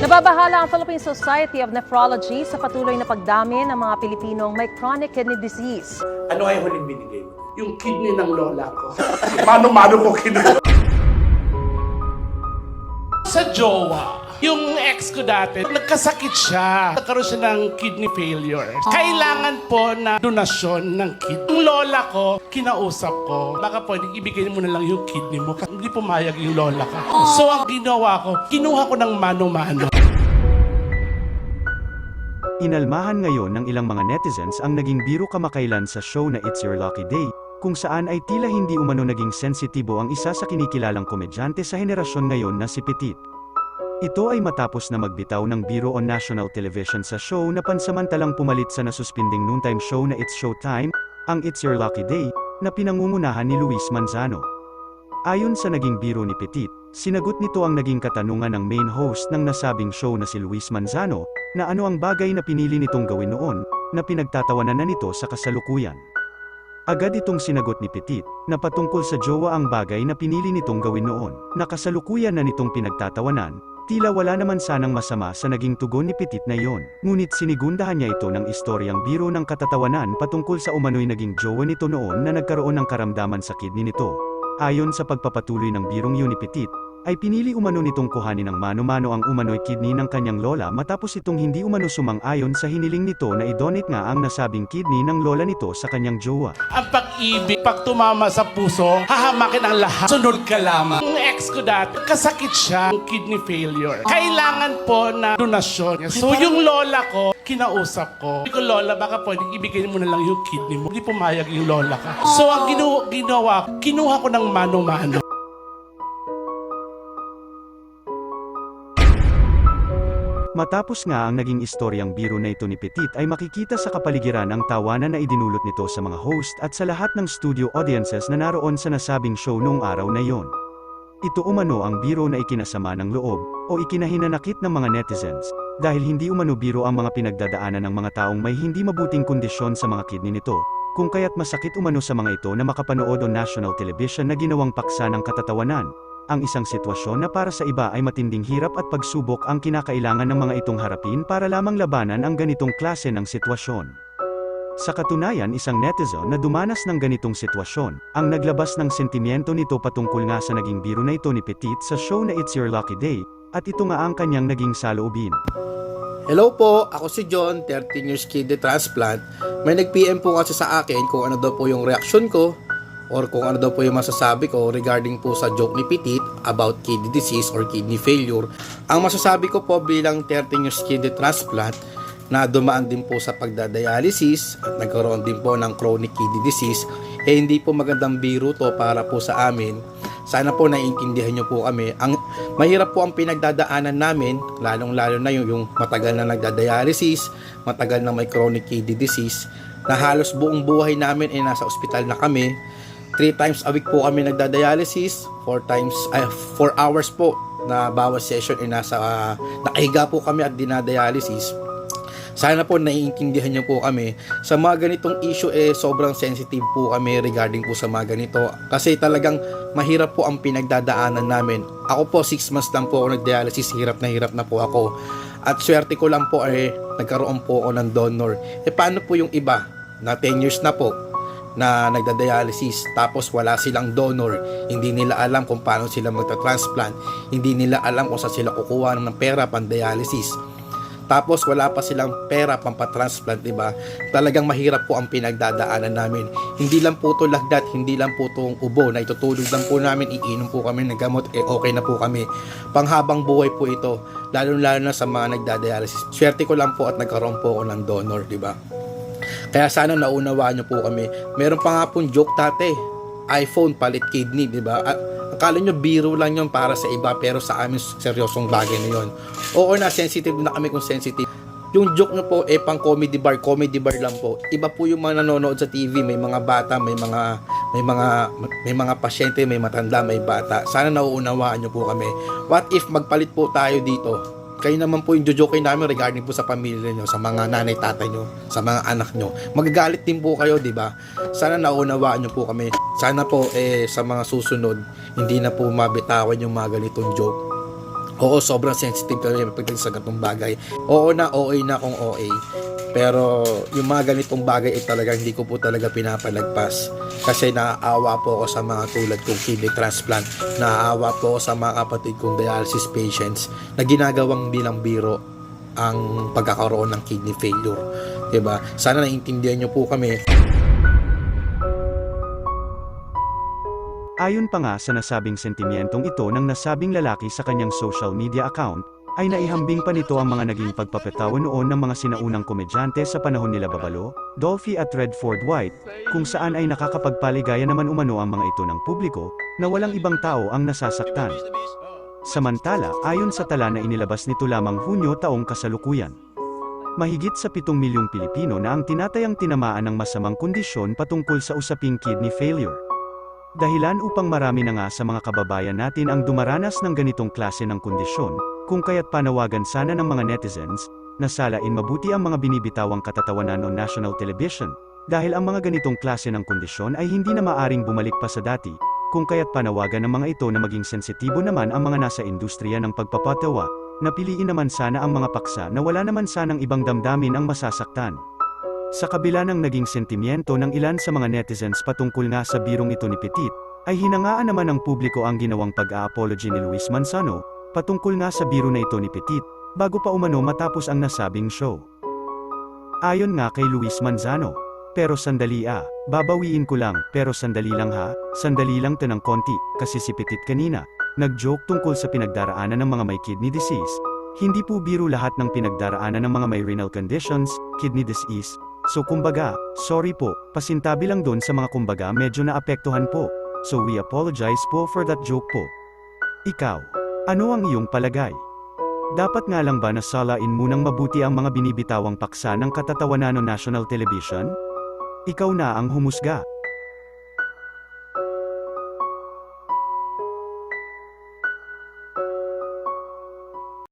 Nababahala ang Philippine Society of Nephrology sa patuloy na pagdami ng mga Pilipinong may chronic kidney disease. Ano ay huling binigay mo? Yung kidney ng lola ko. Mano-mano ko kinuha. Sa jowa, yung ex ko dati, nagkasakit siya. Nagkaroon siya ng kidney failure. Kailangan po na donasyon ng kidney. Yung lola ko, kinausap ko, baka pwede ibigay mo na lang yung kidney mo. Kasi Hindi pumayag yung lola ko. So ang ginawa ko, kinuha ko ng mano-mano. Inalmahan ngayon ng ilang mga netizens ang naging biro kamakailan sa show na It's Your Lucky Day, kung saan ay tila hindi umano naging sensitibo ang isa sa kinikilalang komedyante sa henerasyon ngayon na si Petit. Ito ay matapos na magbitaw ng biro on national television sa show na pansamantalang pumalit sa nasuspinding noontime show na It's Showtime, ang It's Your Lucky Day, na pinangungunahan ni Luis Manzano. Ayon sa naging biro ni Petit, sinagot nito ang naging katanungan ng main host ng nasabing show na si Luis Manzano, na ano ang bagay na pinili nitong gawin noon, na pinagtatawanan na nito sa kasalukuyan. Agad itong sinagot ni Petit, na patungkol sa jowa ang bagay na pinili nitong gawin noon, na kasalukuyan na nitong pinagtatawanan, tila wala naman sanang masama sa naging tugon ni Petit na iyon. Ngunit sinigundahan niya ito ng istoryang biro ng katatawanan patungkol sa umano'y naging jowa nito noon na nagkaroon ng karamdaman sa kidney nito. Ayon sa pagpapatuloy ng birong yun ni Petit, ay pinili umano nitong kuhanin ng mano-mano ang umano'y kidney ng kanyang lola matapos itong hindi umano sumang-ayon sa hiniling nito na i-donate nga ang nasabing kidney ng lola nito sa kanyang jowa. Ang pag-ibig, pag tumama sa puso, hahamakin ang lahat. Sunod ka lamang. Yung ex ko dati, kasakit siya, kidney failure. Kailangan po na donasyon. So yung lola ko, kinausap ko. Sabi ko, lola, baka pwede ibigay mo na lang yung kidney mo. Hindi pumayag yung lola ko. So ang ginawa, kinuha ko ng mano-mano. Matapos nga ang naging istoryang biro na ito ni Petit ay makikita sa kapaligiran ang tawanan na idinulot nito sa mga host at sa lahat ng studio audiences na naroon sa nasabing show noong araw na yon. Ito umano ang biro na ikinasama ng loob, o ikinahinanakit ng mga netizens, dahil hindi umano biro ang mga pinagdadaanan ng mga taong may hindi mabuting kondisyon sa mga kidney nito, kung kaya't masakit umano sa mga ito na makapanood on national television na ginawang paksa ng katatawanan, ang isang sitwasyon na para sa iba ay matinding hirap at pagsubok ang kinakailangan ng mga itong harapin para lamang labanan ang ganitong klase ng sitwasyon. Sa katunayan isang netizen na dumanas ng ganitong sitwasyon, ang naglabas ng sentimiento nito patungkol nga sa naging biro na ito ni Petit sa show na It's Your Lucky Day, at ito nga ang kanyang naging saloobin. Hello po, ako si John, 13 years kidney transplant. May nag-PM po kasi sa akin kung ano daw po yung reaction ko or kung ano daw po yung masasabi ko regarding po sa joke ni Petit about kidney disease or kidney failure. Ang masasabi ko po bilang 13 years kidney transplant na dumaan din po sa pagdadialysis at nagkaroon din po ng chronic kidney disease, eh hindi po magandang biro to para po sa amin. Sana po naiintindihan nyo po kami. Ang mahirap po ang pinagdadaanan namin, lalong-lalo na yung, yung matagal na nagdadialysis, matagal na may chronic kidney disease, na halos buong buhay namin ay nasa ospital na kami. Three times a week po kami nagdadialysis, four times, ay, four hours po na bawat session ay nasa, uh, nakahiga po kami at dinadialysis. Sana po naiintindihan niyo po kami. Sa mga ganitong issue eh sobrang sensitive po kami regarding po sa mga ganito. Kasi talagang mahirap po ang pinagdadaanan namin. Ako po 6 months lang po ako nag-dialysis, hirap na hirap na po ako. At swerte ko lang po eh nagkaroon po ako ng donor. Eh paano po yung iba na 10 years na po na nagda-dialysis tapos wala silang donor, hindi nila alam kung paano sila magta-transplant, hindi nila alam kung saan sila kukuha ng pera pang-dialysis tapos wala pa silang pera pampatransplant, di ba? Talagang mahirap po ang pinagdadaanan namin. Hindi lang po to lagdat, hindi lang po to ubo na itutulog lang po namin, iinom po kami ng gamot, eh okay na po kami. Panghabang buhay po ito, lalo-lalo na sa mga nagdadialysis. Swerte ko lang po at nagkaroon po ako ng donor, di ba? Kaya sana naunawaan niyo po kami. Meron pa nga pong joke dati, iPhone palit kidney, di ba? At akala nyo biro lang yon para sa iba pero sa amin seryosong bagay na yon. Oo na sensitive na kami kung sensitive. Yung joke nyo po eh pang comedy bar, comedy bar lang po. Iba po yung mga nanonood sa TV, may mga bata, may mga may mga may mga pasyente, may matanda, may bata. Sana nauunawaan nyo po kami. What if magpalit po tayo dito? Kayo naman po yung jojoke namin regarding po sa pamilya nyo, sa mga nanay, tatay nyo, sa mga anak nyo. Magagalit din po kayo, di ba? Sana naunawaan nyo po kami. Sana po eh sa mga susunod, hindi na po mabitawan yung mga ganitong joke. Oo, sobrang sensitive kami pagdating sa ganitong bagay. Oo na, OA na kung OA. Pero yung mga ganitong bagay ay talaga hindi ko po talaga pinapalagpas. Kasi naaawa po ako sa mga tulad kong kidney transplant. Naaawa po ako sa mga kapatid kong dialysis patients na ginagawang bilang biro ang pagkakaroon ng kidney failure. 'Di ba? Sana naiintindihan niyo po kami. Ayon pa nga sa nasabing sentimentong ito ng nasabing lalaki sa kanyang social media account, ay naihambing pa nito ang mga naging pagpapatawa noon ng mga sinaunang komedyante sa panahon nila Babalo, Dolphy at Redford White, kung saan ay nakakapagpaligaya naman umano ang mga ito ng publiko, na walang ibang tao ang nasasaktan. Samantala, ayon sa tala na inilabas nito lamang Hunyo taong kasalukuyan. Mahigit sa 7 milyong Pilipino na ang tinatayang tinamaan ng masamang kondisyon patungkol sa usaping kidney failure. Dahilan upang marami na nga sa mga kababayan natin ang dumaranas ng ganitong klase ng kondisyon, kung kaya't panawagan sana ng mga netizens, na salain mabuti ang mga binibitawang katatawanan on national television, dahil ang mga ganitong klase ng kondisyon ay hindi na maaring bumalik pa sa dati, kung kaya't panawagan ng mga ito na maging sensitibo naman ang mga nasa industriya ng pagpapatawa, na piliin naman sana ang mga paksa na wala naman sanang ibang damdamin ang masasaktan. Sa kabila ng naging sentimiento ng ilan sa mga netizens patungkol nga sa birong ito ni Petit, ay hinangaan naman ng publiko ang ginawang pag-a-apology ni Luis Manzano, patungkol nga sa biro na ito ni Petit, bago pa umano matapos ang nasabing show. Ayon nga kay Luis Manzano, pero sandali ah, babawiin ko lang, pero sandali lang ha, sandali lang to ng konti, kasi si Petit kanina, nag-joke tungkol sa pinagdaraanan ng mga may kidney disease. Hindi po biro lahat ng pinagdaraanan ng mga may renal conditions, kidney disease, So kumbaga, sorry po, pasintabi lang doon sa mga kumbaga medyo naapektuhan po. So we apologize po for that joke po. Ikaw, ano ang iyong palagay? Dapat nga lang ba nasalain munang mabuti ang mga binibitawang paksa ng katatawanan ng national television? Ikaw na ang humusga.